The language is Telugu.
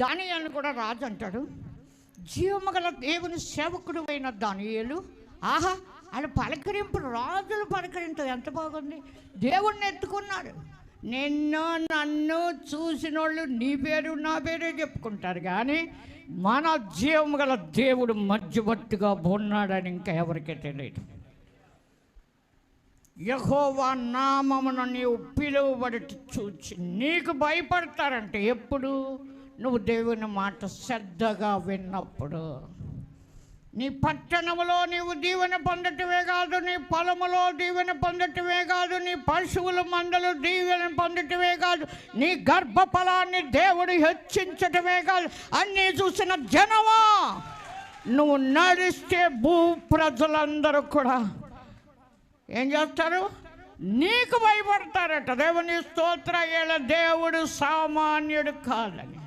దానియాలను కూడా రాజు అంటాడు జీవమగల దేవుని సేవకుడు అయిన దానియేలు. ఆహా ఆయన పలకరింపు రాజులు పలకరించదు ఎంత బాగుంది. దేవుణ్ణి ఎత్తుకున్నాడు. నిన్ను నన్ను చూసిన వాళ్ళు నీ పేరు నా పేరే చెప్పుకుంటారు కానీ మన జీవం గల దేవుడు మధ్యవర్తిగా ఉన్నాడని ఇంకా ఎవరికీ తెలియదు. యహోవా నామమున నీవు పిలువబడి చూచి నీకు భయపడతారంటే ఎప్పుడు? నువ్వు దేవుని మాట శ్రద్ధగా విన్నప్పుడు. నీ పట్టణములో నీవు దీవెన పొందటమే కాదు నీ పొలములో దీవెన పొందటమే కాదు నీ పశువుల మందలు దీవెన పొందటమే కాదు నీ గర్భఫలాన్ని దేవుడు హెచ్చించటమే కాదు. అన్నీ చూసిన జనమా నువ్వు నడిస్తే భూ ప్రజలందరూ కూడా ఏం చేస్తారు? నీకు భయపడతారట. దేవుని స్తోత్ర దేవుడు సామాన్యుడు కాదని.